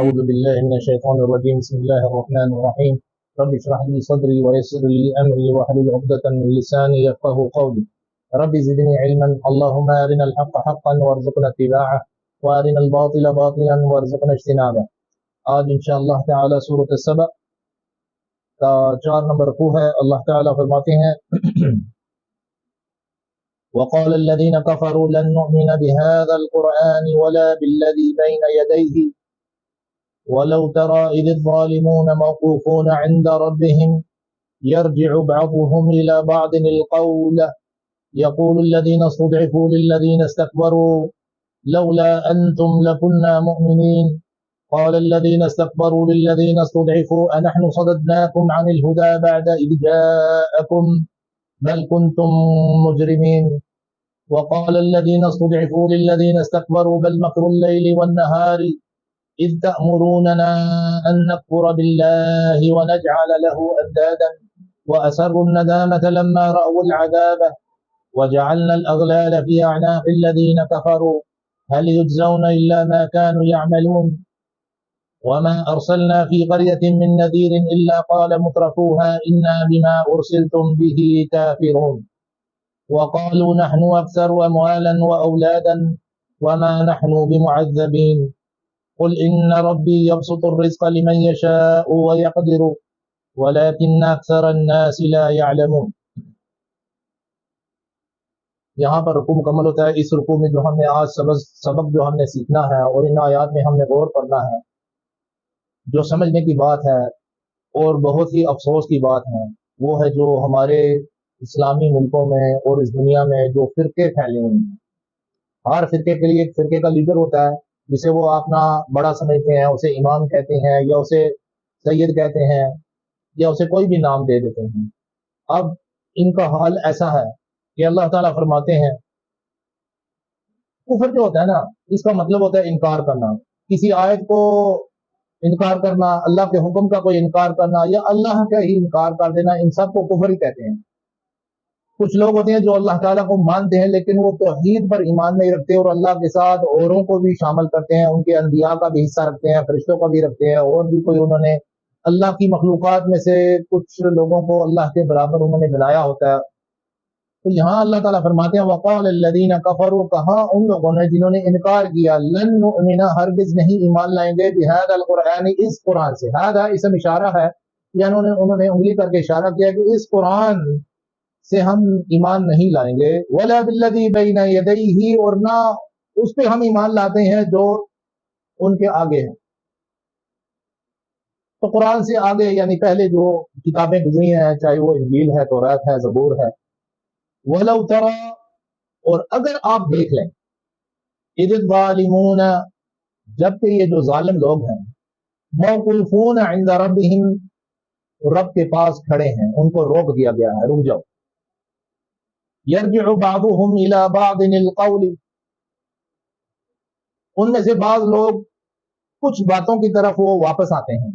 أعوذ بالله من الشيطان الرجيم. بسم الله الرحمن الرحيم. رب اشرح لي صدري ويسر لي أمري واحلل عقدة من لساني يفقه قولي. رب زدني علما. اللهم أرنا الحق حقا وارزقنا اتباعه وأرنا الباطل باطلا وارزقنا اجتنابه. آج انشاءاللہ تعالی سورة السبع. کا چار نمبر رکوع ہے اللہ تعالی فرماتے ہیں وقال الذين كفروا لن نؤمن بهذا القرآن ولا بالذي بين يديه ولو ترى إذ الظالمون موقوفون عند ربهم يرجع بعضهم إلى بعض القول. يقول الذين استضعفوا للذين استكبروا لولا أنتم لكنا مؤمنين. قال الذين استكبروا للذين استضعفوا أنحن صددناكم عن الهدى بعد إذ جاءكم بل كنتم مجرمين. وقال الذين استضعفوا للذين استكبروا بل مكر الليل والنهار إذ تأمروننا أن نكفر بالله ونجعل له أندادا وأسروا الندامة لما رأوا العذاب وجعلنا الأغلال في أعناق الذين كفروا. هل يجزون إلا ما كانوا يعملون؟ وما أرسلنا في قرية من نذير إلا قال مترفوها إنا بما أرسلتم به كافرون. وقالوا نحن أكثر أموالا وأولادا وما نحن بمعذبين. قل إن ربي يبسط الرزق لمن يشاء ويقدر، ولكن أكثر الناس لا يعلمون. یہاں پر رکوع مکمل ہوتا ہے، اس رکوع میں جو ہم نے آج سبق سبق جو ہم نے سیکھنا ہے اور ان آیات میں ہم نے غور کرنا ہے، جو سمجھنے کی بات ہے اور بہت ہی افسوس کی بات ہے، وہ ہے جو ہمارے اسلامی ملکوں میں اور اس دنیا میں جو فرقے پھیلے ہوئے ہیں۔ ہر فرقے کے لیے ایک فرقے کا لیڈر ہوتا ہے جسے وہ اپنا بڑا سمجھتے ہیں، اسے امام کہتے ہیں یا اسے سید کہتے ہیں یا اسے کوئی بھی نام دے دیتے ہیں۔ اب ان کا حال ایسا ہے کہ اللہ تعالیٰ فرماتے ہیں، کفر جو ہوتا ہے نا، اس کا مطلب ہوتا ہے انکار کرنا۔ کسی آیت کو انکار کرنا، اللہ کے حکم کا کوئی انکار کرنا یا اللہ کا ہی انکار کر دینا، ان سب کو کفر ہی کہتے ہیں۔ کچھ لوگ ہوتے ہیں جو اللہ تعالیٰ کو مانتے ہیں، لیکن وہ توحید پر ایمان نہیں رکھتے اور اللہ کے ساتھ اوروں کو بھی شامل کرتے ہیں، ان کے انبیاء کا بھی حصہ رکھتے ہیں، فرشتوں کا بھی رکھتے ہیں، اور بھی کوئی انہوں نے اللہ کی مخلوقات میں سے کچھ لوگوں کو اللہ کے برابر انہوں نے بنایا ہوتا ہے۔ تو یہاں اللہ تعالیٰ فرماتے ہیں، وقال الذین کفروا کہا ان لوگوں نے جنہوں نے انکار کیا، لن نؤمن، ہرگز نہیں ایمان لائیں گے بہذا القرآن، اس قرآن سے۔ ہذا اسم اشارہ ہے یا انہوں نے انہوں نے انگلی کر کے اشارہ کیا کہ اس قرآن سے ہم ایمان نہیں لائیں گے۔ ولا بالذی بین یدیہ اور نہ اس پہ ہم ایمان لاتے ہیں جو ان کے آگے ہیں۔ تو قرآن سے آگے یعنی پہلے جو کتابیں گزری ہیں، چاہے وہ انجیل ہے، تورات ہے، زبور ہے۔ وَلَوْ تَرَى اور اگر آپ دیکھ لیں، اِذِ الظَّالِمُونَ جبکہ یہ جو ظالم لوگ ہیں مَوْقُلْفُونَ عِنْدَ رَبِّهِمْ رب کے پاس کھڑے ہیں، ان کو روک دیا گیا ہے، رک جاؤ۔ يرجع بعضهم الى بعض القول. ان میں سے بعض لوگ کچھ باتوں کی طرف وہ واپس آتے ہیں.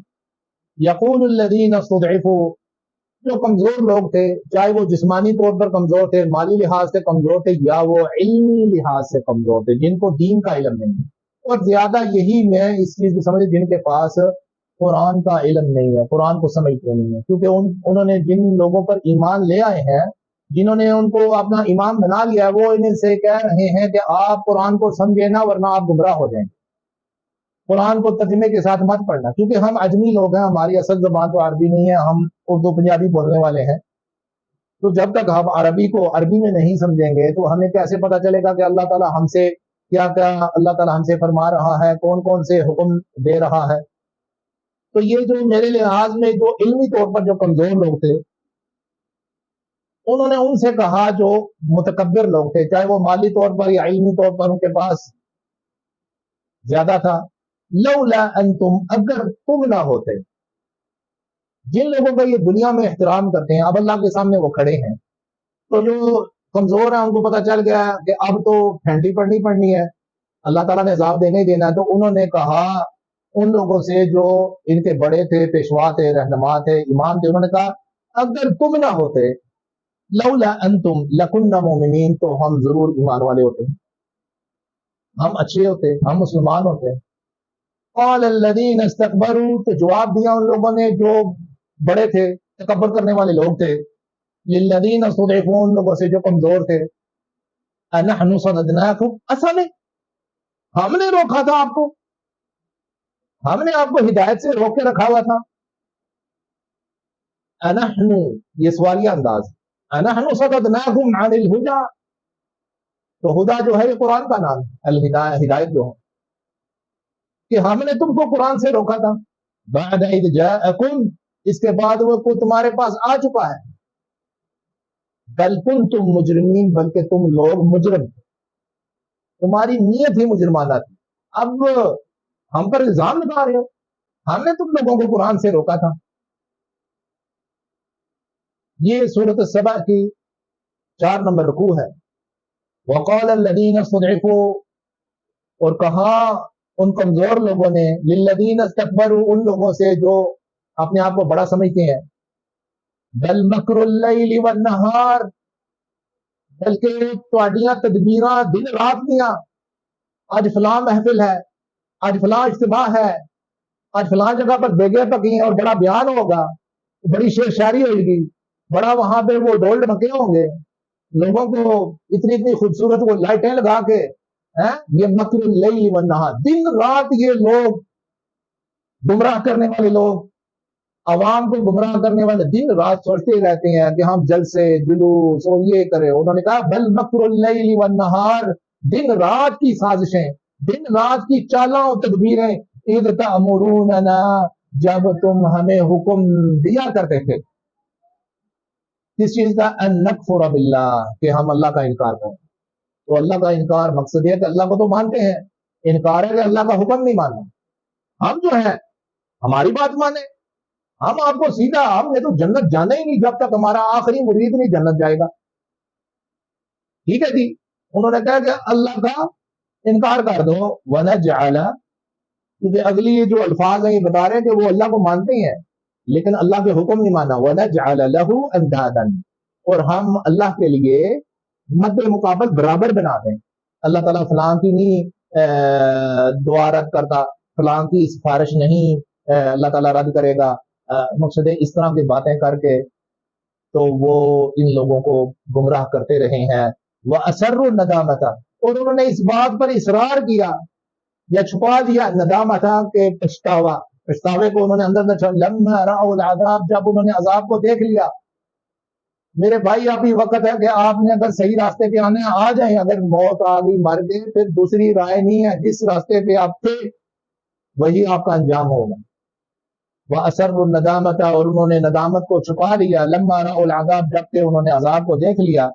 یقول الذین استضعفوا جو کمزور لوگ تھے، چاہے وہ جسمانی طور پر کمزور تھے، مالی لحاظ سے کمزور تھے، یا وہ علمی لحاظ سے کمزور تھے، جن کو دین کا علم نہیں. اور زیادہ یہی میں اس چیز کی سمجھ جن کے پاس قرآن کا علم نہیں ہے، قرآن کو سمجھتے نہیں ہے. کیونکہ ان، انہوں نے جن لوگوں پر ایمان لے آئے ہیں جنہوں نے ان کو اپنا امام بنا لیا، وہ انہیں سے کہہ رہے ہیں کہ آپ قرآن کو سمجھے نا ورنہ آپ گمراہ ہو جائیں۔ قرآن کو ترجمے کے ساتھ مت پڑھنا، کیونکہ ہم اجمی لوگ ہیں، ہماری اصل زبان تو عربی نہیں ہے، ہم اردو، پنجابی بولنے والے ہیں۔ تو جب تک ہم عربی کو عربی میں نہیں سمجھیں گے، تو ہمیں کیسے پتا چلے گا کہ اللہ تعالیٰ ہم سے کیا کیا، اللہ تعالیٰ ہم سے فرما رہا ہے، کون کون سے حکم دے رہا ہے۔ تو یہ جو میرے لحاظ میں جو علمی طور پر جو کمزور لوگ تھے انہوں نے ان سے کہا جو متکبر لوگ تھے، چاہے وہ مالی طور پر یا علمی طور پر ان کے پاس زیادہ تھا۔ لولا انتم، اگر تم نہ ہوتے۔ جن لوگوں کا یہ دنیا میں احترام کرتے ہیں، اب اللہ کے سامنے وہ کھڑے ہیں۔ تو جو کمزور ہیں، ان کو پتا چل گیا کہ اب تو پھینٹی پڑنی پڑنی ہے۔ اللہ تعالیٰ نے عذاب دینے ہی دینا ہے۔ تو انہوں نے کہا، ان لوگوں سے جو ان کے بڑے تھے، پیشوا تھے، رہنما تھے، امام تھے، انہوں نے کہا، اگر تم نہ ہوتے لولا انتم لکننا مومنین تو ہم ضرور ایمان والے ہوتے ہم اچھے ہوتے ہم مسلمان ہوتے قال الذين استكبروا تو جواب دیا ان لوگوں نے جو بڑے تھے، تکبر کرنے والے لوگ تھے۔ للذین استضعفوا ان لوگوں سے جو کمزور تھے۔ انحن صددناکم، اصل ہم نے روکا تھا آپ کو۔ ہم نے آپ کو ہدایت سے روک کے رکھا ہوا تھا۔ انحن یہ سوالیہ انداز۔ ہاں انحن صددناکم عن الہدا۔ تو ہدا جو ہے، یہ قرآن کا نام ہے ہدایت جو ہے۔ کہ ہم نے تم کو قرآن سے روکا تھا۔ بعد اذ جاءکم، اس کے بعد وہ کو تمہارے پاس آ چکا ہے۔ بل تم مجرمین، بلکہ تم لوگ مجرم۔ تمہاری نیت ہی مجرمانہ تھی۔ اب ہم پر الزام لگا رہے ہو۔ ہم نے تم لوگوں کو قرآن سے روکا تھا۔ یہ صورت سبا کی چار نمبر رکوع ہے۔ وقال الذين استضعفوا اور کہا ان کمزور لوگوں نے، للذین استکبروا، ان لوگوں سے جو اپنے آپ کو بڑا سمجھتے ہیں۔ بل مکر اللیل والنہار، بلکہ تواڈیاں تدبیراں دن رات دیاں۔ آج فلاں محفل ہے، آج فلاں اجتماع ہے، آج فلاں جگہ پر بیگے پکی اور بڑا بیان ہوگا، بڑی شعر شاعری ہوئے گی۔ بڑا وہاں پہ وہ ڈول ڈمکے ہوں گے۔ لوگوں کو اتنی اتنی خوبصورت وہ لائٹیں لگا کے ہاں، یہ مکر اللیل والنہار۔ دن رات یہ لوگ گمراہ کرنے والے لوگ، عوام کو گمراہ کرنے والے دن رات سوچتے رہتے ہیں کہ ہم جل سے جلوس اور یہ کرے انہوں نے کہا، بل مکر اللیل والنہار۔ دن رات کی سازشیں، دن رات کی چالاں و تدبیریں۔ اذ تأمروننا، جب تم ہمیں حکم دیا کرتے تھے۔ کس چیز کا؟ ان نکفر باللہ، کہ ہم اللہ کا انکار کریں۔ تو اللہ کا انکار مقصد یہ کہ اللہ کو تو مانتے ہیں۔ انکار ہے کہ اللہ کا حکم نہیں ماننا۔ ہم جو ہیں، ہماری بات مانے ہم آپ کو سیدھا، ہم نے تو جنت جانا ہی نہیں جب تک ہمارا آخری مرید نہیں جنت جائے گا۔ ٹھیک ہے جی؟ انہوں نے کہا کہ اللہ کا انکار کر دو۔ وَنَجْعَلَ، کیونکہ اگلی جو الفاظ ہیں، یہ بتا رہے ہیں کہ وہ اللہ کو مانتے ہیں۔ لیکن اللہ کے حکم نہیں مانا۔ وَنَجْعَلَ لَهُ اور ہم اللہ کے لیے مد مقابل برابر بنا دیں۔ اللہ تعالیٰ فلاں کی نہیں دعا رد کرتا فلاں کی سفارش نہیں اللہ تعالیٰ رد کرے گا۔ مقصد اس طرح کی باتیں کر کے تو وہ ان لوگوں کو گمراہ کرتے رہے ہیں۔ وہ اثر ندامت اور انہوں نے اس بات پر اصرار کیا، یا چھپا دیا ندامت کے پچھتاوا۔ اس پچھتاوے کو انہوں نے اندر لمحہ العذاب، جب انہوں نے عذاب کو دیکھ لیا۔ میرے بھائی ابھی وقت ہے کہ آپ نے اگر صحیح راستے پہ آنے، آ جائیں۔ اگر موت آ گئی، مر گئے، پھر دوسری رائے نہیں ہے جس راستے پہ آپ تھے، وہی آپ کا انجام ہوگا۔ وہ اثر ندامت اور انہوں نے ندامت کو چھپا لیا۔ لما لمبا العذاب، جبکہ انہوں نے عذاب کو دیکھ لیا۔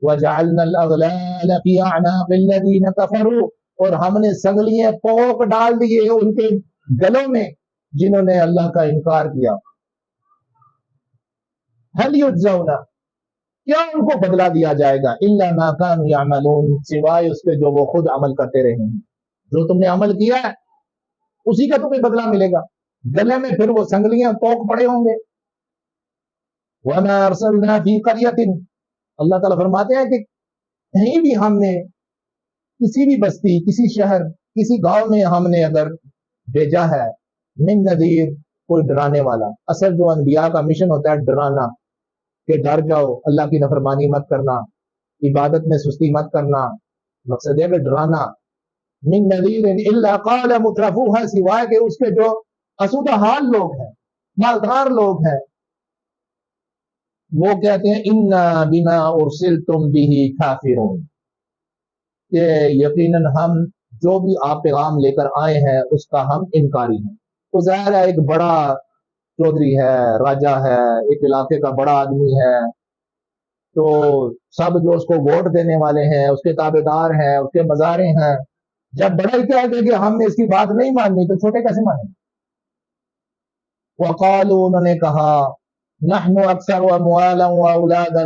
وجعلنا الاغلال في اعناق الذين كفروا، اور ہم نے سنگلیاں پوک ڈال دیے ان کے گلوں میں جنہوں نے اللہ کا انکار کیا۔ حل یجزونا کیا ان کو بدلہ دیا جائے گا؟ الا ما كانوا يعملون سوائے اس کے جو وہ خود عمل کرتے رہے ہیں۔ جو تم نے عمل کیا ہے، اسی کا تمہیں بدلہ ملے گا۔ گلے میں پھر وہ سنگلیاں پوک پڑے ہوں گے۔ وما ارسلنا في قريه اللہ تعالیٰ فرماتے ہیں کہ کہیں بھی ہم نے، کسی بھی بستی، کسی شہر، کسی گاؤں میں ہم نے اگر بھیجا ہے۔ من نذیر، کوئی ڈرانے والا۔ اصل جو انبیاء کا مشن ہوتا ہے ڈرانا، کہ ڈر جاؤ، اللہ کی نفرمانی مت کرنا، عبادت میں سستی مت کرنا۔ مقصد ہے کہ ڈرانا۔ من نذیر الا قال مترفوها، سوائے کہ اس کے جو اسودہ حال لوگ ہیں، مالدار لوگ ہیں، وہ کہتے ہیں، انا بنا ارسلتم به کافرون کہ یقیناً ہم جو بھی آپ پیغام لے کر آئے ہیں، اس کا ہم انکاری ہیں۔ تو ظاہر ہے، ایک بڑا چودھری ہے راجا ہے، ایک علاقے کا بڑا آدمی ہے۔ تو سب جو اس کو ووٹ دینے والے ہیں، اس کے تابے دار ہیں، اس کے مزارے ہیں۔ جب بڑا ہی کہہ دے کہ ہم نے اس کی بات نہیں ماننی، تو چھوٹے کیسے مانے وقال انہوں نے کہا، نحن اکثر و موالا و اولادا،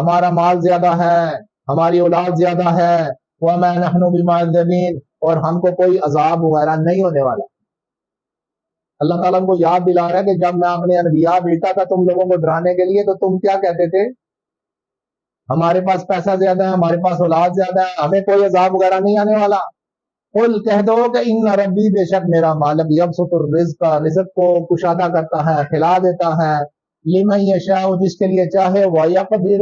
ہمارا مال زیادہ ہے، ہماری اولاد زیادہ ہے، وما نحن بمعذبین۔ اور ہم کو کوئی عذاب وغیرہ نہیں ہونے والا۔ اللہ تعالیٰ ہم کو یاد دلا رہا ہے کہ جب میں اپنے انبیاء بھیجتا تھا تم لوگوں کو ڈرانے کے لیے تو تم کیا کہتے تھے؟ ہمارے پاس پیسہ زیادہ ہے، ہمارے پاس اولاد زیادہ ہے، ہمیں کوئی عذاب وغیرہ نہیں آنے والا۔ قل کہہ دو کہ ان ربی بے شک میرا مالک یبسط الرزق، رزق کو کشادہ کرتا ہے، کھلا دیتا ہے۔ لمن یشاء، جس کے لیے چاہے، وہ یقدر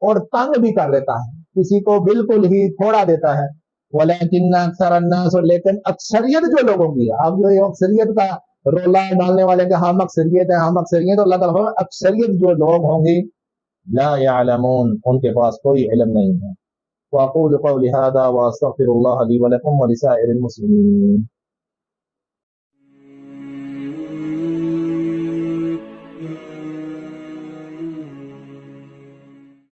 اور تنگ بھی کر دیتا ہے۔ کسی کو بالکل ہی تھوڑا دیتا ہے۔ ولیکن اکثر الناس لیکن اکثریت جو لوگوں کی ہے، اب جو یہ اکثریت کا رولا ڈالنے والے کہ ہم اکثریت ہیں، ہم اکثریت اللہ تعالیٰ اکثریت جو لوگ ہوں گی، لا يعلمون، ان کے پاس کوئی علم نہیں ہے۔ وأقول قولي هذا وأستغفر الله لي ولكم ولسائر المسلمين۔